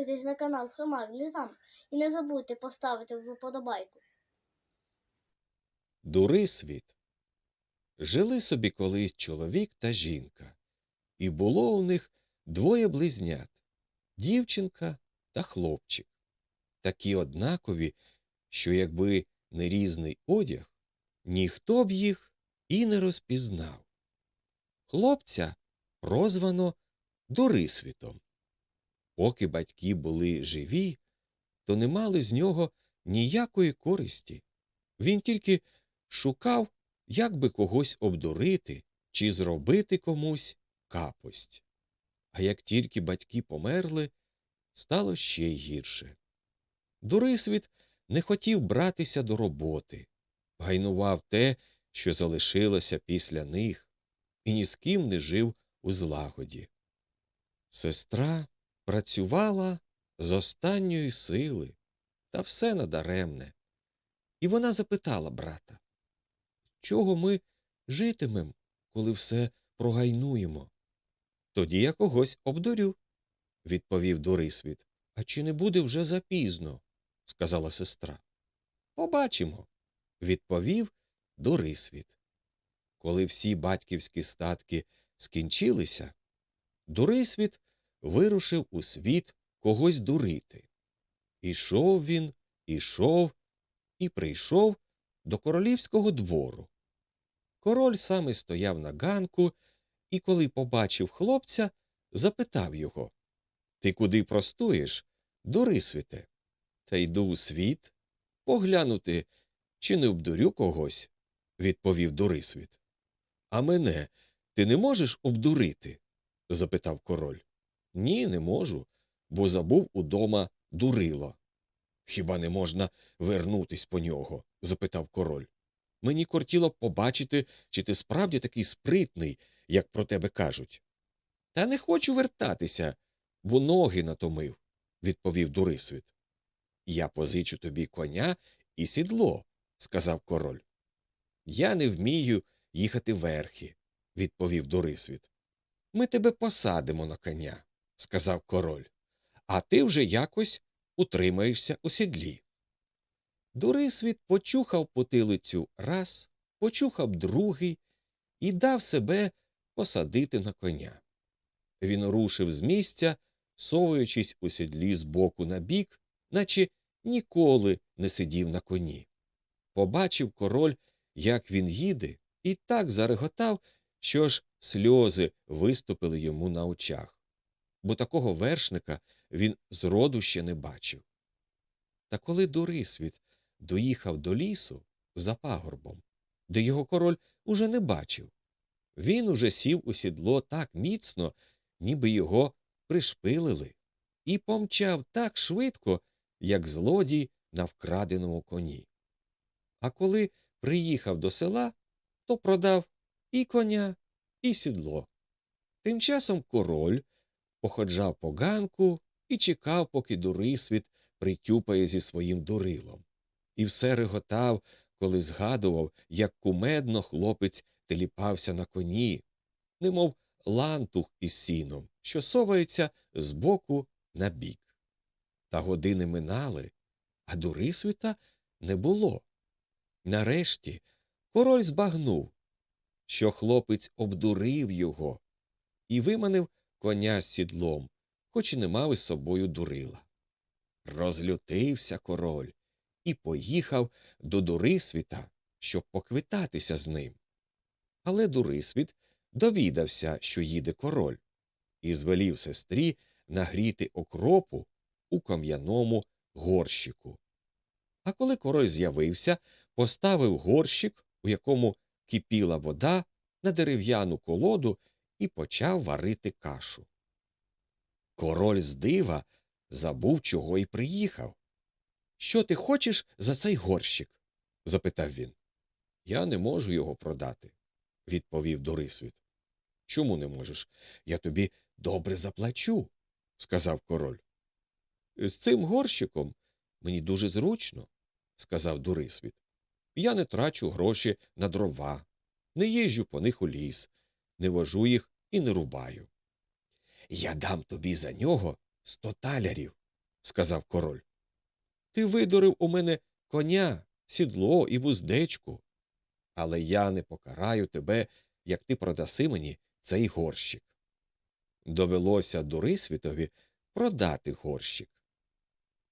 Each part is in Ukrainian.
Підписуйтесь на канал Хромарний і не забудьте поставити вподобайку. Дури світ. Жили собі колись чоловік та жінка, і було у них двоє близнят дівчинка та хлопчик, такі однакові, що якби не різний одяг, ніхто б їх і не розпізнав. Хлопця прозвано Дурисвітом. Поки батьки були живі, то не мали з нього ніякої користі. Він тільки шукав, як би когось обдурити чи зробити комусь капость. А як тільки батьки померли, стало ще гірше. Дурисвіт не хотів братися до роботи, гайнував те, що залишилося після них, і ні з ким не жив у злагоді. Сестра працювала з останньої сили, та все надаремне. І вона запитала брата чого ми житимем, коли все прогайнуємо? Тоді я когось обдурю, відповів Дурисвіт. А чи не буде вже запізно? сказала сестра. Побачимо, відповів Дурисвіт. Коли всі батьківські статки скінчилися, Дурисвіт вирушив у світ когось дурити. Ішов він, ішов і прийшов до королівського двору. Король саме стояв на ганку і, коли побачив хлопця, запитав його Ти куди простуєш, Дурисвіте? Та йду у світ поглянути, чи не обдурю когось, відповів Дурисвіт. А мене ти не можеш обдурити? запитав король. Ні, не можу, бо забув удома дурило. Хіба не можна вернутись по нього? запитав король. Мені кортіло б побачити, чи ти справді такий спритний, як про тебе кажуть. Та не хочу вертатися, бо ноги натомив, відповів Дурисвіт. Я позичу тобі коня і сідло, сказав король. Я не вмію їхати верхи, відповів Дурисвіт. Ми тебе посадимо на коня, сказав король, а ти вже якось утримаєшся у сідлі. Дурисвіт почухав потилицю раз, почухав другий і дав себе посадити на коня. Він рушив з місця, совуючись у сідлі з боку на бік, наче ніколи не сидів на коні. Побачив король, як він їде, і так зареготав, що ж сльози виступили йому на очах, бо такого вершника він зроду ще не бачив. Та коли Дурисвіт доїхав до лісу за пагорбом, де його король уже не бачив, він уже сів у сідло так міцно, ніби його пришпилили, і помчав так швидко, як злодій на вкраденому коні. А коли приїхав до села, то продав і коня, і сідло. Тим часом король походжав по ганку і чекав, поки дурисвіт притюпає зі своїм дурилом. І все реготав, коли згадував, як кумедно хлопець теліпався на коні, немов лантух із сіном, що совається з боку на бік. Та години минали, а дурисвіта не було. Нарешті король збагнув, що хлопець обдурив його і виманив коня з сідлом, хоч і не мав із собою дурила. Розлютився король і поїхав до Дурисвіта, щоб поквитатися з ним. Але Дурисвіт довідався, що їде король, і звелів сестрі нагріти окропу у кам'яному горщику. А коли король з'явився, поставив горщик, у якому кипіла вода, на дерев'яну колоду і почав варити кашу. Король з дива забув, чого й приїхав. Що ти хочеш за цей горщик? запитав він. Я не можу його продати, відповів Дорисвіт. Чому не можеш? Я тобі добре заплачу, сказав король. З цим горщиком мені дуже зручно, сказав Дурисвіт. Я не трачу гроші на дрова, не їжджу по них у ліс, не вожу їх і не рубаю. Я дам тобі за нього сто талярів, сказав король. Ти видурив у мене коня, сідло і вуздечку. Але я не покараю тебе, як ти продаси мені цей горщик. Довелося Дурисвітові продати горщик.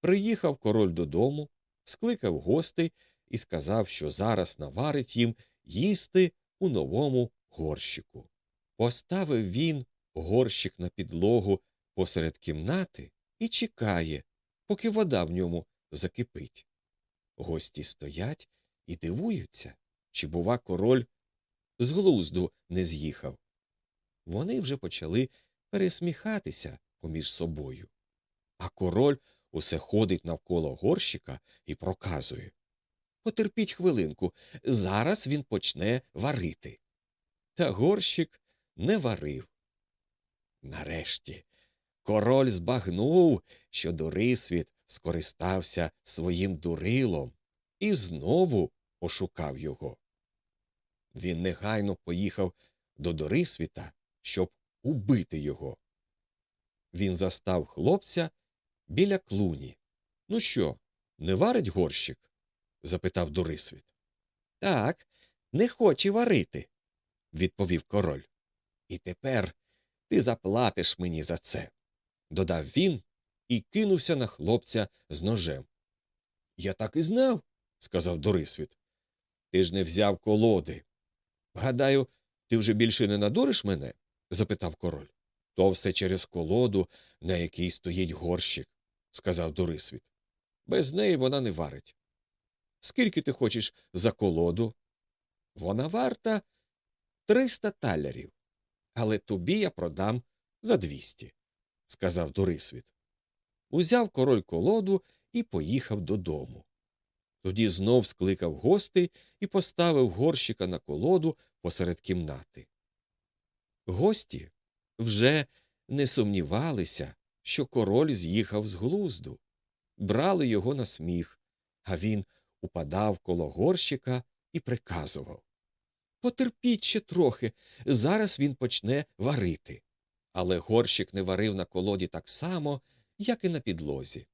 Приїхав король додому, скликав гостей і сказав, що зараз наварить їм їсти у новому горщику. Поставив він горщик на підлогу посеред кімнати і чекає, поки вода в ньому закипить. Гості стоять і дивуються, чи, бува, король з глузду не з'їхав. Вони вже почали пересміхатися поміж собою. А король усе ходить навколо горщика і проказує Потерпіть хвилинку, зараз він почне варити. Та горщик не варив. Нарешті король збагнув, що Дурисвіт скористався своїм дурилом і знову ошукав його. Він негайно поїхав до Дорисвіта, щоб убити його. Він застав хлопця біля клуні. Ну що, не варить горщик? запитав Дорисвіт. Так, не хоче варити, відповів король. І тепер ти заплатиш мені за це, додав він і кинувся на хлопця з ножем. Я так і знав, сказав Дорисвіт. Ти ж не взяв колоди. Гадаю, ти вже більше не надуриш мене? запитав король. То все через колоду, на якій стоїть горщик, сказав Дорисвіт. Без неї вона не варить. Скільки ти хочеш за колоду? Вона варта триста талерів, але тобі я продам за двісті, сказав Дорисвіт. Узяв король колоду і поїхав додому. Тоді знов скликав гостей і поставив горщика на колоду посеред кімнати. Гості вже не сумнівалися, що король з'їхав з глузду, брали його на сміх, а він упадав коло горщика і приказував Потерпіть ще трохи, зараз він почне варити. Але горщик не варив на колоді так само, як і на підлозі.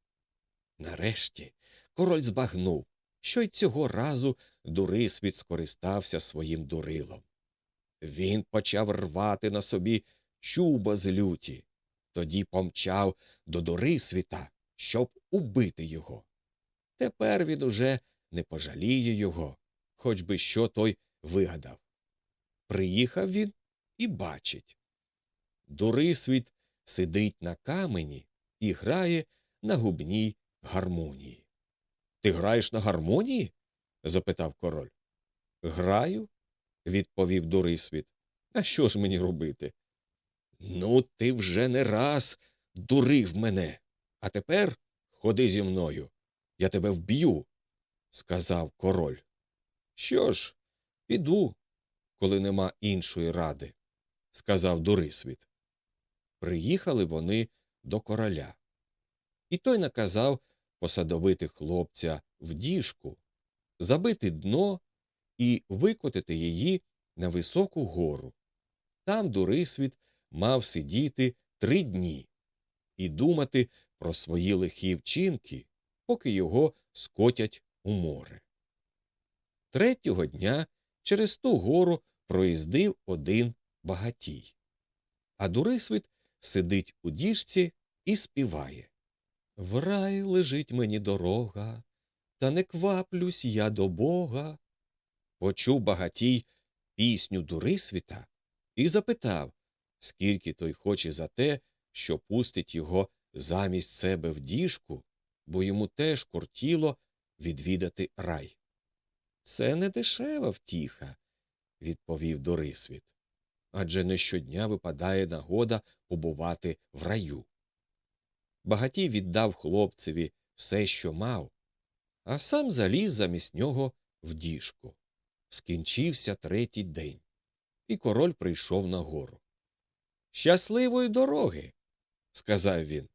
Нарешті король збагнув, що й цього разу Дурисвіт скористався своїм дурилом. Він почав рвати на собі чуба з люті, тоді помчав до Дурисвіта, щоб убити його. Тепер він уже не пожаліє його, хоч би що той вигадав. Приїхав він і бачить. Дурисвіт сидить на камені і грає на губній гармонії. Ти граєш на гармонії? запитав король. Граю, відповів Дурисвіт. А що ж мені робити? Ну, ти вже не раз дурив мене, а тепер ходи зі мною. Я тебе вб'ю, сказав король. Що ж, піду, коли нема іншої ради, сказав Дурисвіт. Приїхали вони до короля. І той наказав посадовити хлопця в діжку, забити дно і викотити її на високу гору. Там Дурисвіт мав сидіти три дні і думати про свої лихі вчинки, поки його скотять у море. Третього дня через ту гору проїздив один багатій. А Дурисвіт сидить у діжці і співає В рай лежить мені дорога, та не кваплюсь я до Бога. Почув багатій пісню Дурисвіта і запитав, скільки той хоче за те, що пустить його замість себе в діжку, бо йому теж кортіло відвідати рай. Це не дешева втіха, відповів Дорисвіт. Адже не щодня випадає нагода побувати в раю. Багатій віддав хлопцеві все, що мав, а сам заліз замість нього в діжку. Скінчився третій день, і король прийшов на гору. Щасливої дороги, сказав він,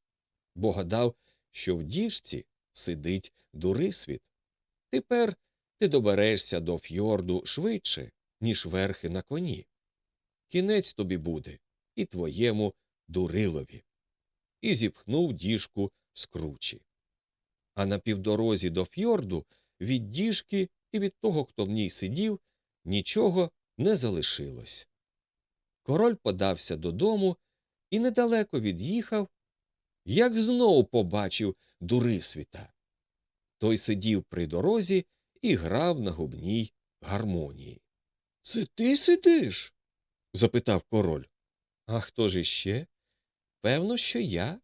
бо гадав, що в діжці сидить Дурисвіт. Тепер ти доберешся до фьорду швидше, ніж верхи на коні. Кінець тобі буде і твоєму дурилові. І зіпхнув діжку скручі. А на півдорозі до фьорду від діжки і від того, хто в ній сидів, нічого не залишилось. Король подався додому і недалеко від'їхав, як знов побачив Дурисвіта. Той сидів при дорозі і грав на губній гармонії. Це ти сидиш? запитав король. А хто ж іще? Певно, що я,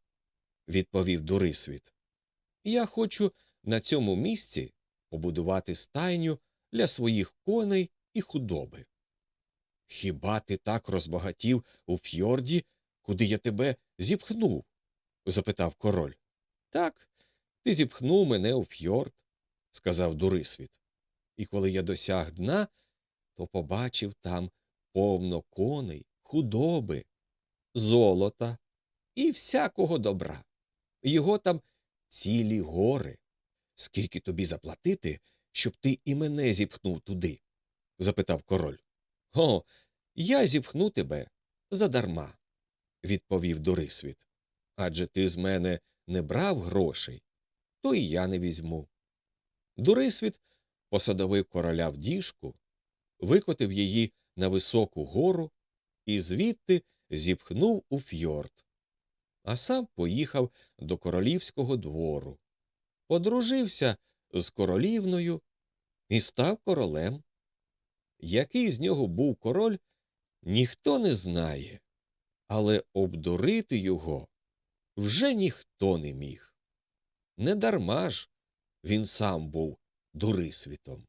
відповів Дурисвіт. Я хочу на цьому місці побудувати стайню для своїх коней і худоби. Хіба ти так розбагатів у фьорді, куди я тебе зіпхнув? запитав король. Так, ти зіпхнув мене у фьорд, сказав Дурисвіт. І коли я досяг дна, то побачив там повно коней, худоби, золота і всякого добра. Його там цілі гори. Скільки тобі заплатити, щоб ти і мене зіпхнув туди? запитав король. О, я зіпхну тебе задарма, відповів Дурисвіт. Адже ти з мене не брав грошей, то і я не візьму. Дурисвіт посадовив короля в діжку, викотив її на високу гору і звідти зіпхнув у фьорд, а сам поїхав до королівського двору, одружився з королівною і став королем. Який з нього був король, ніхто не знає, але обдурити його вже ніхто не міг. Недарма ж він сам був дурисвітом.